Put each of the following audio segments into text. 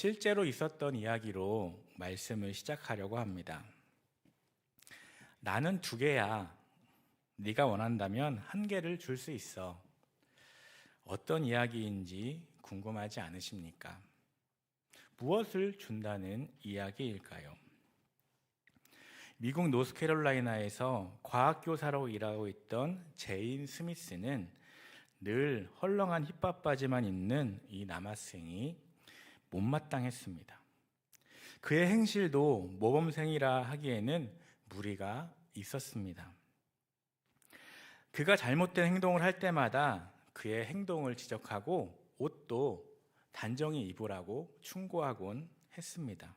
실제로 있었던 이야기로 말씀을 시작하려고 합니다. 나는 두 개야. 네가 원한다면 한 개를 줄 수 있어. 어떤 이야기인지 궁금하지 않으십니까? 무엇을 준다는 이야기일까요? 미국 노스캐롤라이나에서 과학교사로 일하고 있던 제인 스미스는 늘 헐렁한 힙합 바지만 입는 이 남학생이 못마땅했습니다. 그의 행실도 모범생이라 하기에는 무리가 있었습니다. 그가 잘못된 행동을 할 때마다 그의 행동을 지적하고 옷도 단정히 입으라고 충고하곤 했습니다.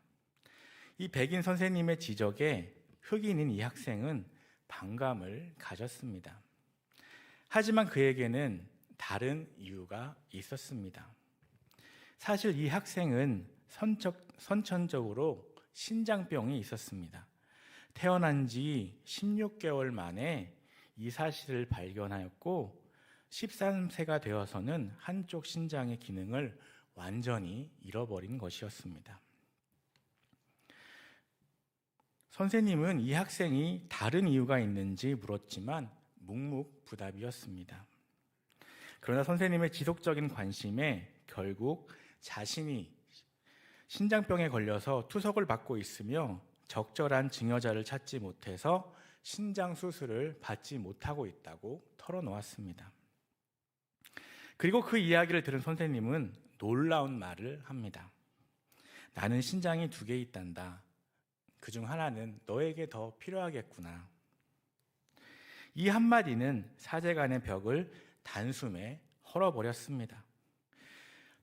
이 백인 선생님의 지적에 흑인인 이 학생은 반감을 가졌습니다. 하지만 그에게는 다른 이유가 있었습니다. 사실 이 학생은 선적, 선천적으로 신장병이 있었습니다. 태어난 지 16개월 만에 이 사실을 발견하였고 13세가 되어서는 한쪽 신장의 기능을 완전히 잃어버린 것이었습니다. 선생님은 이 학생이 다른 이유가 있는지 물었지만 묵묵부답이었습니다. 그러나 선생님의 지속적인 관심에 결국 자신이 신장병에 걸려서 투석을 받고 있으며 적절한 증여자를 찾지 못해서 신장 수술을 받지 못하고 있다고 털어놓았습니다. 그리고 그 이야기를 들은 선생님은 놀라운 말을 합니다. 나는 신장이 두 개 있단다. 그 중 하나는 너에게 더 필요하겠구나. 이 한마디는 사제간의 벽을 단숨에 헐어버렸습니다.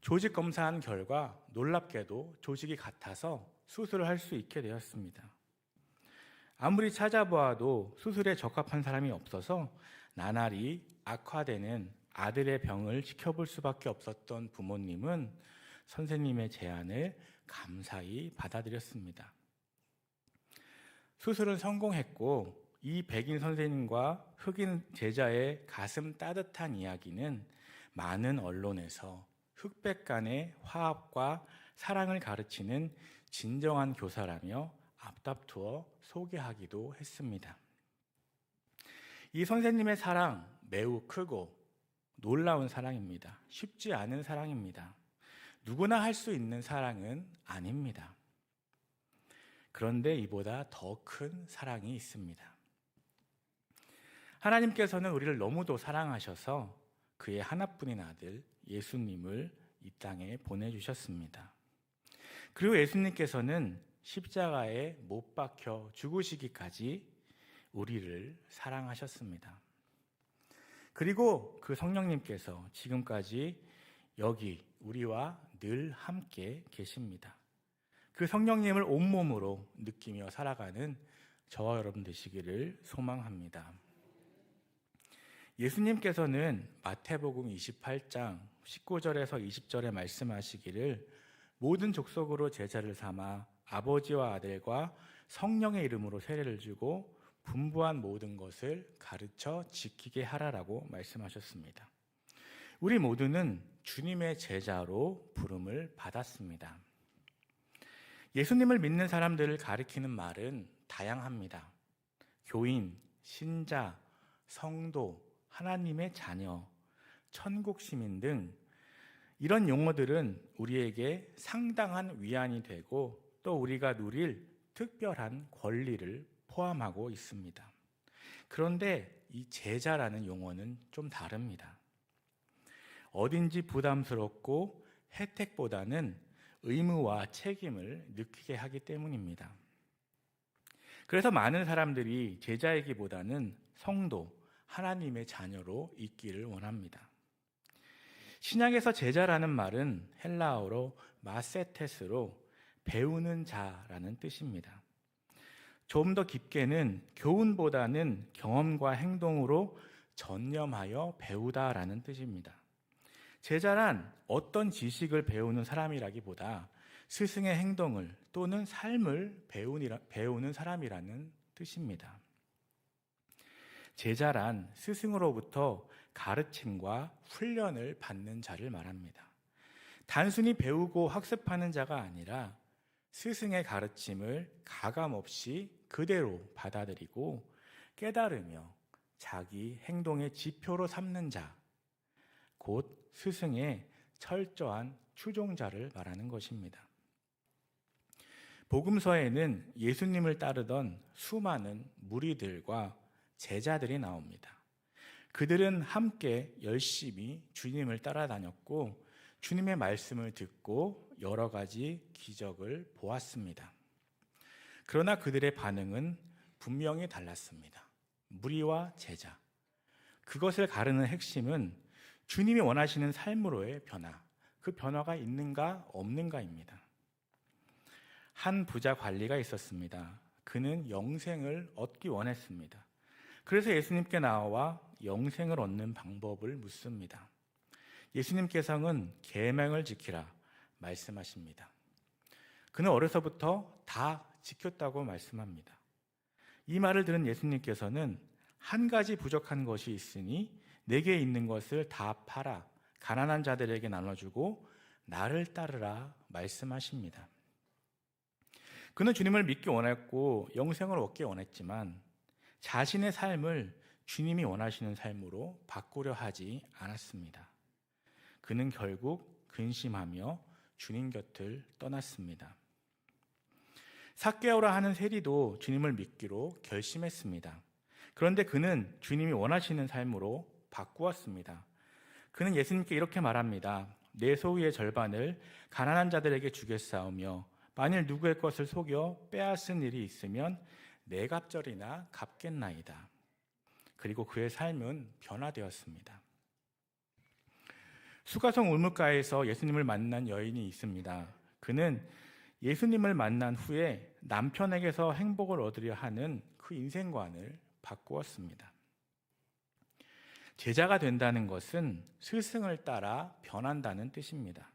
조직 검사한 결과 놀랍게도 조직이 같아서 수술을 할 수 있게 되었습니다. 아무리 찾아보아도 수술에 적합한 사람이 없어서 나날이 악화되는 아들의 병을 지켜볼 수밖에 없었던 부모님은 선생님의 제안을 감사히 받아들였습니다. 수술은 성공했고 이 백인 선생님과 흑인 제자의 가슴 따뜻한 이야기는 많은 언론에서 흑백 간의 화합과 사랑을 가르치는 진정한 교사라며 앞다투어 소개하기도 했습니다. 이 선생님의 사랑 매우 크고 놀라운 사랑입니다. 쉽지 않은 사랑입니다. 누구나 할 수 있는 사랑은 아닙니다. 그런데 이보다 더 큰 사랑이 있습니다. 하나님께서는 우리를 너무도 사랑하셔서 그의 하나뿐인 아들 예수님을 이 땅에 보내주셨습니다. 그리고 예수님께서는 십자가에 못 박혀 죽으시기까지 우리를 사랑하셨습니다. 그리고 그 성령님께서 지금까지 여기 우리와 늘 함께 계십니다. 그 성령님을 온몸으로 느끼며 살아가는 저와 여러분 되시기를 소망합니다. 예수님께서는 마태복음 28장 19절에서 20절에 말씀하시기를 모든 족속으로 제자를 삼아 아버지와 아들과 성령의 이름으로 세례를 주고 분부한 모든 것을 가르쳐 지키게 하라라고 말씀하셨습니다. 우리 모두는 주님의 제자로 부름을 받았습니다. 예수님을 믿는 사람들을 가리키는 말은 다양합니다. 교인, 신자, 성도, 하나님의 자녀, 천국 시민 등 이런 용어들은 우리에게 상당한 위안이 되고 또 우리가 누릴 특별한 권리를 포함하고 있습니다. 그런데 이 제자라는 용어는 좀 다릅니다. 어딘지 부담스럽고 혜택보다는 의무와 책임을 느끼게 하기 때문입니다. 그래서 많은 사람들이 제자이기보다는 성도, 하나님의 자녀로 있기를 원합니다. 신약에서 제자라는 말은 헬라어로 마세테스로 배우는 자라는 뜻입니다. 좀 더 깊게는 교훈보다는 경험과 행동으로 전념하여 배우다라는 뜻입니다. 제자란 어떤 지식을 배우는 사람이라기보다 스승의 행동을 또는 삶을 배우는 사람이라는 뜻입니다. 제자란 스승으로부터 가르침과 훈련을 받는 자를 말합니다. 단순히 배우고 학습하는 자가 아니라 스승의 가르침을 가감 없이 그대로 받아들이고 깨달으며 자기 행동의 지표로 삼는 자, 곧 스승의 철저한 추종자를 말하는 것입니다. 복음서에는 예수님을 따르던 수많은 무리들과 제자들이 나옵니다. 그들은 함께 열심히 주님을 따라다녔고 주님의 말씀을 듣고 여러 가지 기적을 보았습니다. 그러나 그들의 반응은 분명히 달랐습니다. 무리와 제자. 그것을 가르는 핵심은 주님이 원하시는 삶으로의 변화, 그 변화가 있는가 없는가입니다. 한 부자 관리가 있었습니다. 그는 영생을 얻기 원했습니다. 그래서 예수님께 나와 영생을 얻는 방법을 묻습니다. 예수님께서는 계명을 지키라 말씀하십니다. 그는 어려서부터 다 지켰다고 말씀합니다. 이 말을 들은 예수님께서는 한 가지 부족한 것이 있으니 내게 있는 것을 다 팔아 가난한 자들에게 나눠주고 나를 따르라 말씀하십니다. 그는 주님을 믿기 원했고 영생을 얻기 원했지만 자신의 삶을 주님이 원하시는 삶으로 바꾸려 하지 않았습니다. 그는 결국 근심하며 주님 곁을 떠났습니다. 사개오라 하는 세리도 주님을 믿기로 결심했습니다. 그런데 그는 주님이 원하시는 삶으로 바꾸었습니다. 그는 예수님께 이렇게 말합니다. 내 소유의 절반을 가난한 자들에게 주겠사오며 만일 누구의 것을 속여 빼앗은 일이 있으면 내 갑절이나 갚겠나이다. 그리고 그의 삶은 변화되었습니다. 수가성 울물가에서 예수님을 만난 여인이 있습니다. 그는 예수님을 만난 후에 남편에게서 행복을 얻으려 하는 그 인생관을 바꾸었습니다. 제자가 된다는 것은 스승을 따라 변한다는 뜻입니다.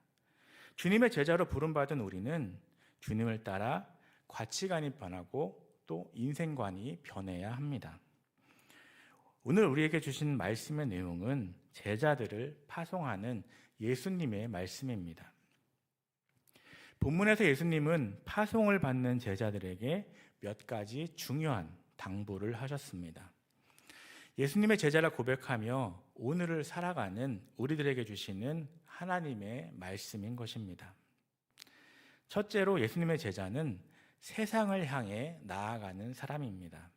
주님의 제자로 부름받은 우리는 주님을 따라 가치관이 변하고 또 인생관이 변해야 합니다. 오늘 우리에게 주신 말씀의 내용은 제자들을 파송하는 예수님의 말씀입니다. 본문에서 예수님은 파송을 받는 제자들에게 몇 가지 중요한 당부를 하셨습니다. 예수님의 제자라 고백하며 오늘을 살아가는 우리들에게 주시는 하나님의 말씀인 것입니다. 첫째로 예수님의 제자는 세상을 향해 나아가는 사람입니다.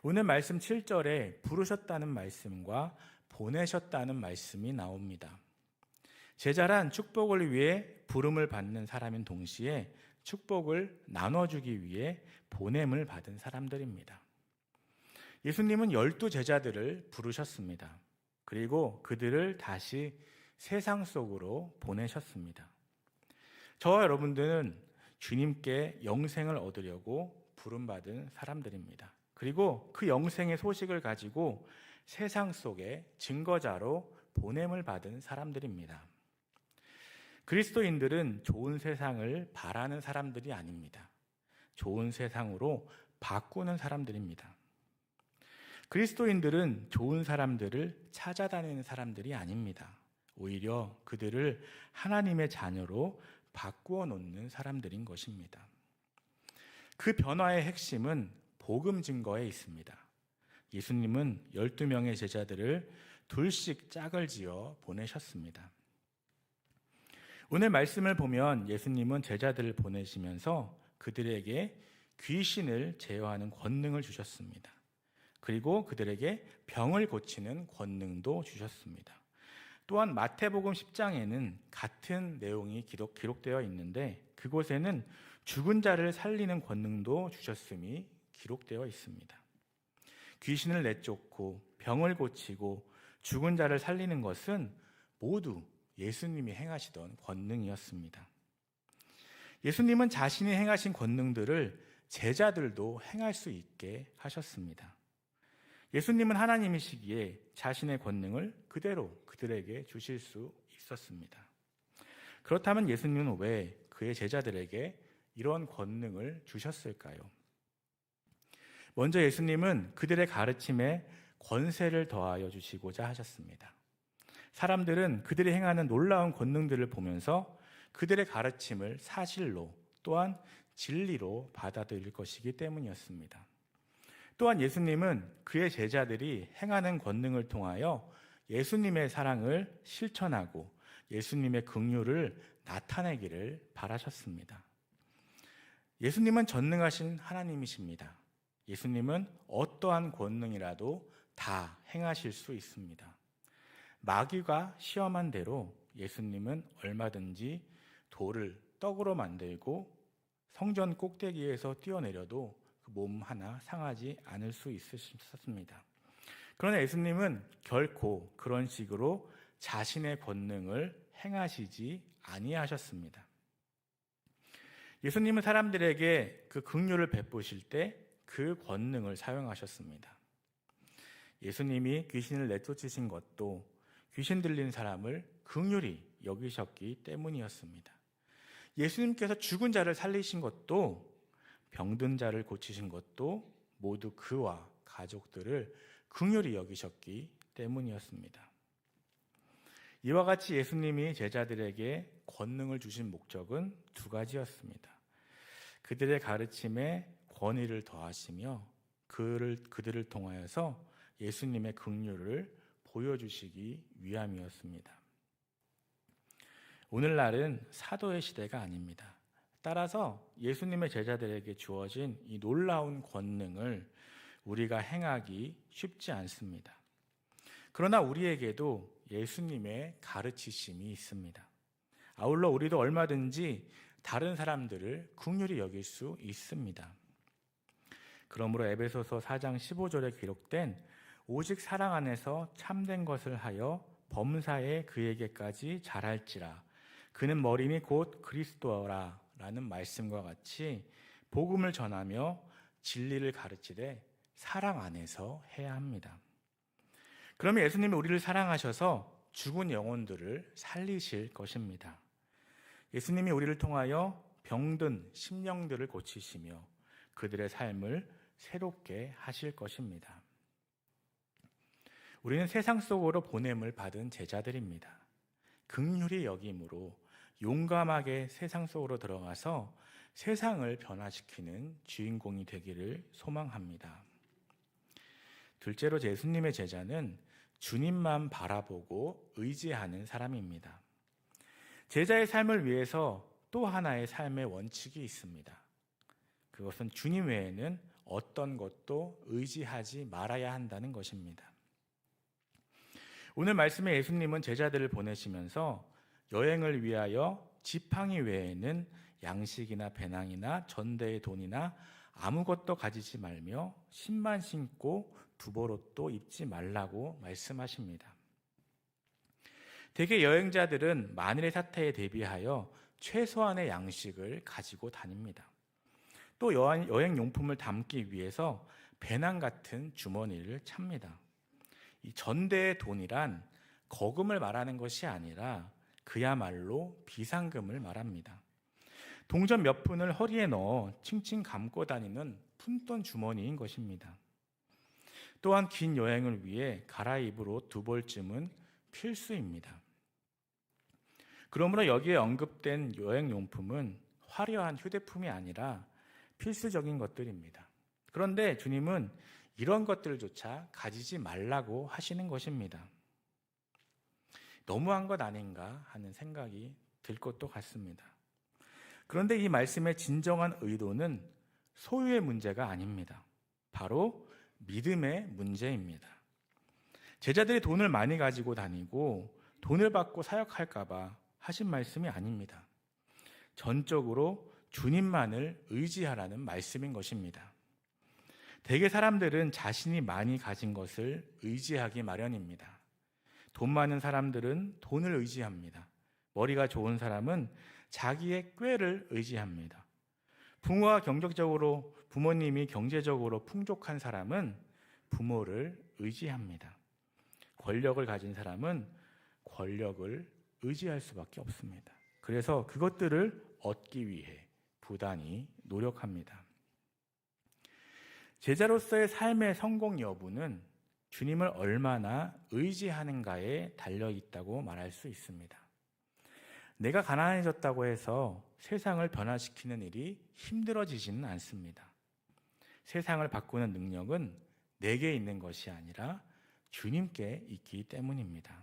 오늘 말씀 7절에 부르셨다는 말씀과 보내셨다는 말씀이 나옵니다. 제자란 축복을 위해 부름을 받는 사람인 동시에 축복을 나눠주기 위해 보냄을 받은 사람들입니다. 예수님은 열두 제자들을 부르셨습니다. 그리고 그들을 다시 세상 속으로 보내셨습니다. 저와 여러분들은 주님께 영생을 얻으려고 부름받은 사람들입니다. 그리고 그 영생의 소식을 가지고 세상 속에 증거자로 보냄을 받은 사람들입니다. 그리스도인들은 좋은 세상을 바라는 사람들이 아닙니다. 좋은 세상으로 바꾸는 사람들입니다. 그리스도인들은 좋은 사람들을 찾아다니는 사람들이 아닙니다. 오히려 그들을 하나님의 자녀로 바꾸어 놓는 사람들인 것입니다. 그 변화의 핵심은 복음 증거에 있습니다. 예수님은 12명의 제자들을 둘씩 짝을 지어 보내셨습니다. 오늘 말씀을 보면 예수님은 제자들을 보내시면서 그들에게 귀신을 제어하는 권능을 주셨습니다. 그리고 그들에게 병을 고치는 권능도 주셨습니다. 또한 마태복음 10장에는 같은 내용이 기록, 기록되어 있는데 그곳에는 죽은 자를 살리는 권능도 주셨음이 기록되어 있습니다. 귀신을 내쫓고 병을 고치고 죽은 자를 살리는 것은 모두 예수님이 행하시던 권능이었습니다. 예수님은 자신이 행하신 권능들을 제자들도 행할 수 있게 하셨습니다. 예수님은 하나님이시기에 자신의 권능을 그대로 그들에게 주실 수 있었습니다. 그렇다면 예수님은 왜 그의 제자들에게 이런 권능을 주셨을까요? 먼저 예수님은 그들의 가르침에 권세를 더하여 주시고자 하셨습니다. 사람들은 그들이 행하는 놀라운 권능들을 보면서 그들의 가르침을 사실로 또한 진리로 받아들일 것이기 때문이었습니다. 또한 예수님은 그의 제자들이 행하는 권능을 통하여 예수님의 사랑을 실천하고 예수님의 긍휼을 나타내기를 바라셨습니다. 예수님은 전능하신 하나님이십니다. 예수님은 어떠한 권능이라도 다 행하실 수 있습니다. 마귀가 시험한 대로 예수님은 얼마든지 돌을 떡으로 만들고 성전 꼭대기에서 뛰어내려도 그 몸 하나 상하지 않을 수 있으셨습니다. 그러나 예수님은 결코 그런 식으로 자신의 권능을 행하시지 아니하셨습니다. 예수님은 사람들에게 그 긍휼을 베푸실 때 그 권능을 사용하셨습니다. 예수님이 귀신을 내쫓으신 것도 귀신 들린 사람을 긍휼히 여기셨기 때문이었습니다. 예수님께서 죽은 자를 살리신 것도 병든 자를 고치신 것도 모두 그와 가족들을 긍휼히 여기셨기 때문이었습니다. 이와 같이 예수님이 제자들에게 권능을 주신 목적은 두 가지였습니다. 그들의 가르침에 권위를 더하시며 그를 그들을 통하여서 예수님의 긍휼을 보여주시기 위함이었습니다. 오늘날은 사도의 시대가 아닙니다. 따라서 예수님의 제자들에게 주어진 이 놀라운 권능을 우리가 행하기 쉽지 않습니다. 그러나 우리에게도 예수님의 가르치심이 있습니다. 아울러 우리도 얼마든지 다른 사람들을 긍휼히 여길 수 있습니다. 그러므로 에베소서 4장 15절에 기록된 오직 사랑 안에서 참된 것을 하여 범사에 그에게까지 잘할지라 그는 머리니 곧 그리스도라 라는 말씀과 같이 복음을 전하며 진리를 가르치되 사랑 안에서 해야 합니다. 그러면 예수님이 우리를 사랑하셔서 죽은 영혼들을 살리실 것입니다. 예수님이 우리를 통하여 병든 심령들을 고치시며 그들의 삶을 새롭게 하실 것입니다. 우리는 세상 속으로 보냄을 받은 제자들입니다. 극률이 여김으로 용감하게 세상 속으로 들어가서 세상을 변화시키는 주인공이 되기를 소망합니다. 둘째로 예수님의 제자는 주님만 바라보고 의지하는 사람입니다. 제자의 삶을 위해서 또 하나의 삶의 원칙이 있습니다. 그것은 주님 외에는 어떤 것도 의지하지 말아야 한다는 것입니다. 오늘 말씀에 예수님은 제자들을 보내시면서 여행을 위하여 지팡이 외에는 양식이나 배낭이나 전대의 돈이나 아무것도 가지지 말며 신만 신고 두벌옷도 입지 말라고 말씀하십니다. 대개 여행자들은 만일의 사태에 대비하여 최소한의 양식을 가지고 다닙니다. 또 여행 용품을 담기 위해서 배낭 같은 주머니를 찹니다. 이 전대의 돈이란 거금을 말하는 것이 아니라 그야말로 비상금을 말합니다. 동전 몇 푼을 허리에 넣어 칭칭 감고 다니는 푼돈 주머니인 것입니다. 또한 긴 여행을 위해 갈아입을 옷두 벌쯤은 필수입니다. 그러므로 여기에 언급된 여행용품은 화려한 휴대품이 아니라 필수적인 것들입니다. 그런데 주님은 이런 것들조차 가지지 말라고 하시는 것입니다. 너무한 것 아닌가 하는 생각이 들 것도 같습니다. 그런데 이 말씀의 진정한 의도는 소유의 문제가 아닙니다. 바로 믿음의 문제입니다. 제자들이 돈을 많이 가지고 다니고 돈을 받고 사역할까봐 하신 말씀이 아닙니다. 전적으로 주님만을 의지하라는 말씀인 것입니다. 대개 사람들은 자신이 많이 가진 것을 의지하기 마련입니다. 돈 많은 사람들은 돈을 의지합니다. 머리가 좋은 사람은 자기의 꾀를 의지합니다. 부모와 경제적으로 부모님이 경제적으로 풍족한 사람은 부모를 의지합니다. 권력을 가진 사람은 권력을 의지할 수밖에 없습니다. 그래서 그것들을 얻기 위해 부단히 노력합니다. 제자로서의 삶의 성공 여부는 주님을 얼마나 의지하는가에 달려 있다고 말할 수 있습니다. 내가 가난해졌다고 해서 세상을 변화시키는 일이 힘들어지지는 않습니다. 세상을 바꾸는 능력은 내게 있는 것이 아니라 주님께 있기 때문입니다.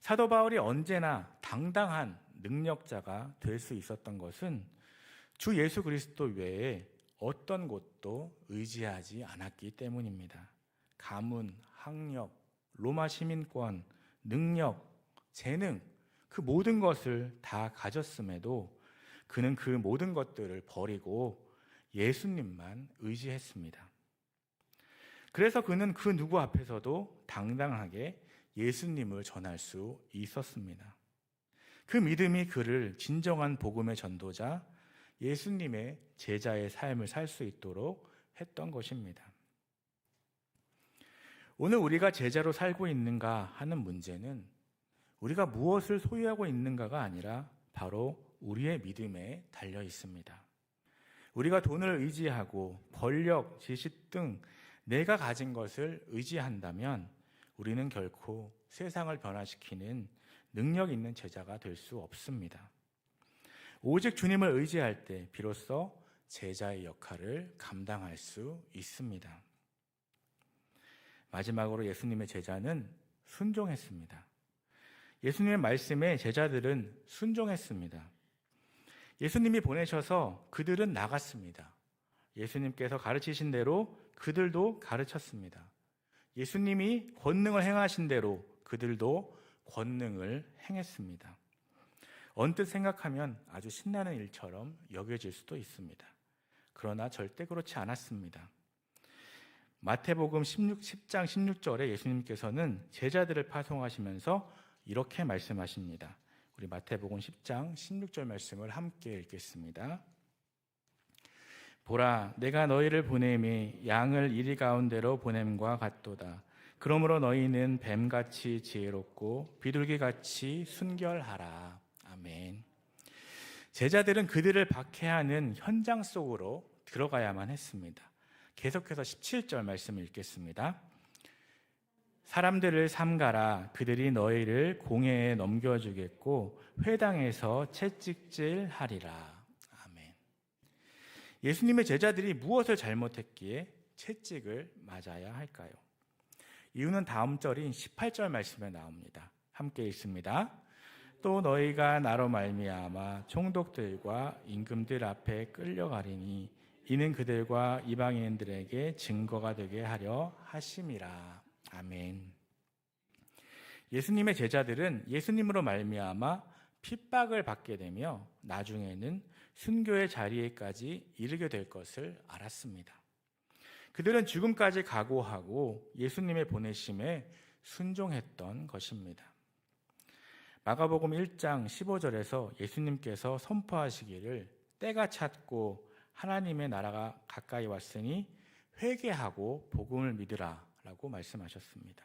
사도 바울이 언제나 당당한 능력자가 될 수 있었던 것은 주 예수 그리스도 외에 어떤 곳도 의지하지 않았기 때문입니다. 가문, 학력, 로마 시민권, 능력, 재능, 그 모든 것을 다 가졌음에도 그는 그 모든 것들을 버리고 예수님만 의지했습니다. 그래서 그는 그 누구 앞에서도 당당하게 예수님을 전할 수 있었습니다. 그 믿음이 그를 진정한 복음의 전도자, 예수님의 제자의 삶을 살 수 있도록 했던 것입니다. 오늘 우리가 제자로 살고 있는가 하는 문제는 우리가 무엇을 소유하고 있는가가 아니라 바로 우리의 믿음에 달려 있습니다. 우리가 돈을 의지하고 권력, 지식 등 내가 가진 것을 의지한다면 우리는 결코 세상을 변화시키는 능력 있는 제자가 될 수 없습니다. 오직 주님을 의지할 때 비로소 제자의 역할을 감당할 수 있습니다. 마지막으로 예수님의 제자는 순종했습니다. 예수님의 말씀에 제자들은 순종했습니다. 예수님이 보내셔서 그들은 나갔습니다. 예수님께서 가르치신 대로 그들도 가르쳤습니다. 예수님이 권능을 행하신 대로 그들도 권능을 행했습니다. 언뜻 생각하면 아주 신나는 일처럼 여겨질 수도 있습니다. 그러나 절대 그렇지 않았습니다. 마태복음 16, 10장 16절에 예수님께서는 제자들을 파송하시면서 이렇게 말씀하십니다. 우리 마태복음 10장 16절 말씀을 함께 읽겠습니다. 보라, 내가 너희를 보냄이 양을 이리 가운데로 보냄과 같도다. 그러므로 너희는 뱀같이 지혜롭고 비둘기같이 순결하라. 아멘. 제자들은 그들을 박해하는 현장 속으로 들어가야만 했습니다. 계속해서 17절 말씀을 읽겠습니다. 사람들을 삼가라. 그들이 너희를 공회에 넘겨 주겠고 회당에서 채찍질 하리라. 예수님의 제자들이 무엇을 잘못했기에 채찍을 맞아야 할까요? 이유는 다음 절인 18절 말씀에 나옵니다. 함께 읽습니다. 또 너희가 나로 말미암아 총독들과 임금들 앞에 끌려가리니 이는 그들과 이방인들에게 증거가 되게 하려 하심이라. 아멘. 예수님의 제자들은 예수님으로 말미암아 핍박을 받게 되며 나중에는 순교의 자리에까지 이르게 될 것을 알았습니다. 그들은 죽음까지 각오하고 예수님의 보내심에 순종했던 것입니다. 마가복음 1장 15절에서 예수님께서 선포하시기를 때가 찼고 하나님의 나라가 가까이 왔으니 회개하고 복음을 믿으라라고 말씀하셨습니다.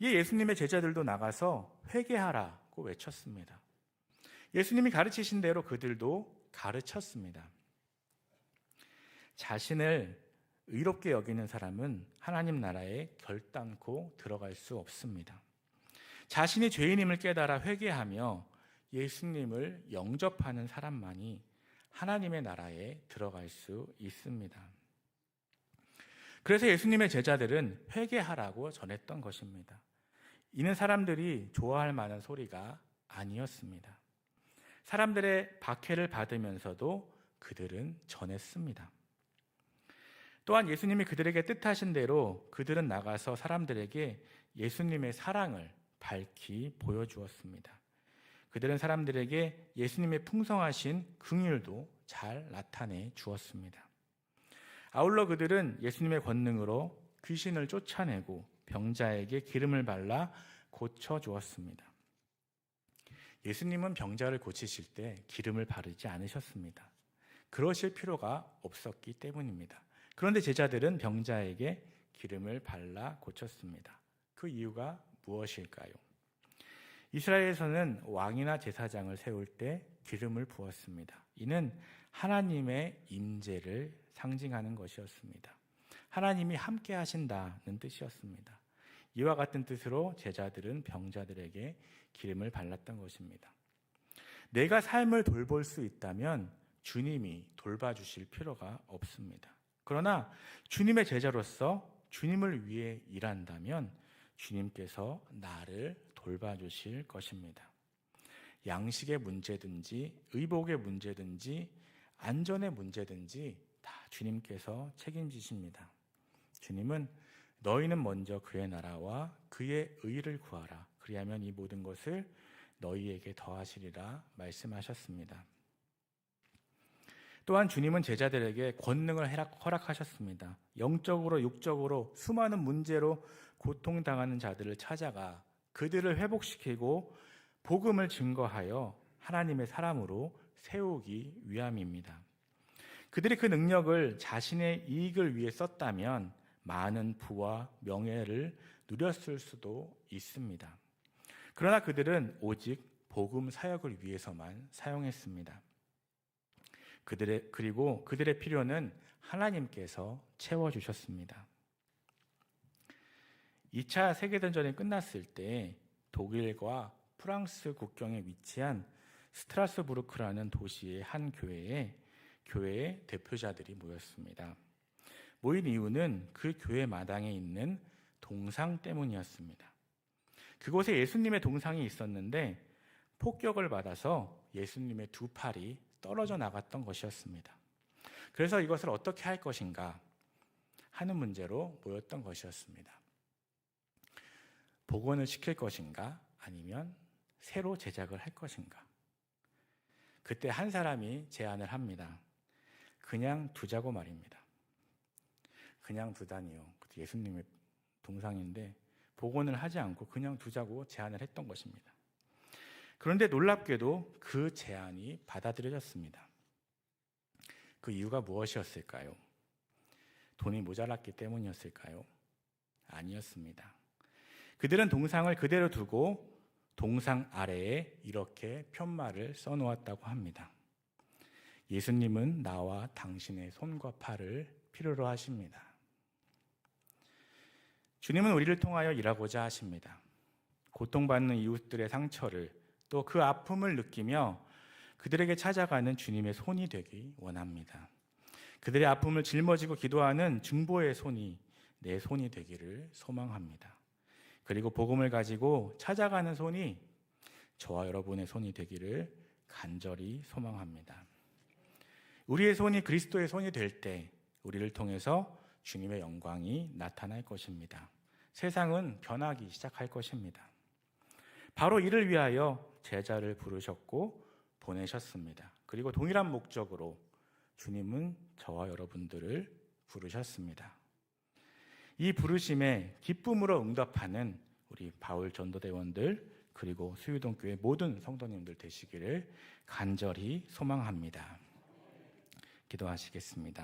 이 예수님의 제자들도 나가서 회개하라고 외쳤습니다. 예수님이 가르치신 대로 그들도 가르쳤습니다. 자신을 의롭게 여기는 사람은 하나님 나라에 결단코 들어갈 수 없습니다. 자신이 죄인임을 깨달아 회개하며 예수님을 영접하는 사람만이 하나님의 나라에 들어갈 수 있습니다. 그래서 예수님의 제자들은 회개하라고 전했던 것입니다. 이는 사람들이 좋아할 만한 소리가 아니었습니다. 사람들의 박해를 받으면서도 그들은 전했습니다. 또한 예수님이 그들에게 뜻하신 대로 그들은 나가서 사람들에게 예수님의 사랑을 밝히 보여주었습니다. 그들은 사람들에게 예수님의 풍성하신 긍휼도 잘 나타내 주었습니다. 아울러 그들은 예수님의 권능으로 귀신을 쫓아내고 병자에게 기름을 발라 고쳐 주었습니다. 예수님은 병자를 고치실 때 기름을 바르지 않으셨습니다. 그러실 필요가 없었기 때문입니다. 그런데 제자들은 병자에게 기름을 발라 고쳤습니다. 그 이유가 무엇일까요? 이스라엘에서는 왕이나 제사장을 세울 때 기름을 부었습니다. 이는 하나님의 임재를 상징하는 것이었습니다. 하나님이 함께 하신다는 뜻이었습니다. 이와 같은 뜻으로 제자들은 병자들에게 기름을 발랐던 것입니다. 내가 삶을 돌볼 수 있다면 주님이 돌봐주실 필요가 없습니다. 그러나 주님의 제자로서 주님을 위해 일한다면 주님께서 나를 돌봐주실 것입니다. 양식의 문제든지 의복의 문제든지 안전의 문제든지 다 주님께서 책임지십니다. 주님은 너희는 먼저 그의 나라와 그의 의를 구하라. 그리하면 이 모든 것을 너희에게 더하시리라 말씀하셨습니다. 또한 주님은 제자들에게 권능을 허락하셨습니다. 영적으로 육적으로 수많은 문제로 고통당하는 자들을 찾아가 그들을 회복시키고 복음을 증거하여 하나님의 사람으로 세우기 위함입니다. 그들이 그 능력을 자신의 이익을 위해 썼다면 많은 부와 명예를 누렸을 수도 있습니다. 그러나 그들은 오직 복음 사역을 위해서만 사용했습니다. 그들의 그리고 그들의 필요는 하나님께서 채워 주셨습니다. 2차 세계대전이 끝났을 때 독일과 프랑스 국경에 위치한 스트라스부르크라는 도시의 한 교회에 교회의 대표자들이 모였습니다. 모인 이유는 그 교회 마당에 있는 동상 때문이었습니다. 그곳에 예수님의 동상이 있었는데 폭격을 받아서 예수님의 두 팔이 떨어져 나갔던 것이었습니다. 그래서 이것을 어떻게 할 것인가 하는 문제로 모였던 것이었습니다. 복원을 시킬 것인가 아니면 새로 제작을 할 것인가. 그때 한 사람이 제안을 합니다. 그냥 두자고 말입니다. 그냥 두다니요. 예수님의 동상인데 복원을 하지 않고 그냥 두자고 제안을 했던 것입니다. 그런데 놀랍게도 그 제안이 받아들여졌습니다. 그 이유가 무엇이었을까요? 돈이 모자랐기 때문이었을까요? 아니었습니다. 그들은 동상을 그대로 두고 동상 아래에 이렇게 편말을 써 놓았다고 합니다. 예수님은 나와 당신의 손과 팔을 필요로 하십니다. 주님은 우리를 통하여 일하고자 하십니다. 고통받는 이웃들의 상처를 또 그 아픔을 느끼며 그들에게 찾아가는 주님의 손이 되기 원합니다. 그들의 아픔을 짊어지고 기도하는 중보의 손이 내 손이 되기를 소망합니다. 그리고 복음을 가지고 찾아가는 손이 저와 여러분의 손이 되기를 간절히 소망합니다. 우리의 손이 그리스도의 손이 될 때 우리를 통해서 주님의 영광이 나타날 것입니다. 세상은 변하기 시작할 것입니다. 바로 이를 위하여 제자를 부르셨고 보내셨습니다. 그리고 동일한 목적으로 주님은 저와 여러분들을 부르셨습니다. 이 부르심에 기쁨으로 응답하는 우리 바울 전도대원들 그리고 수유동 교회 모든 성도님들 되시기를 간절히 소망합니다. 기도하시겠습니다.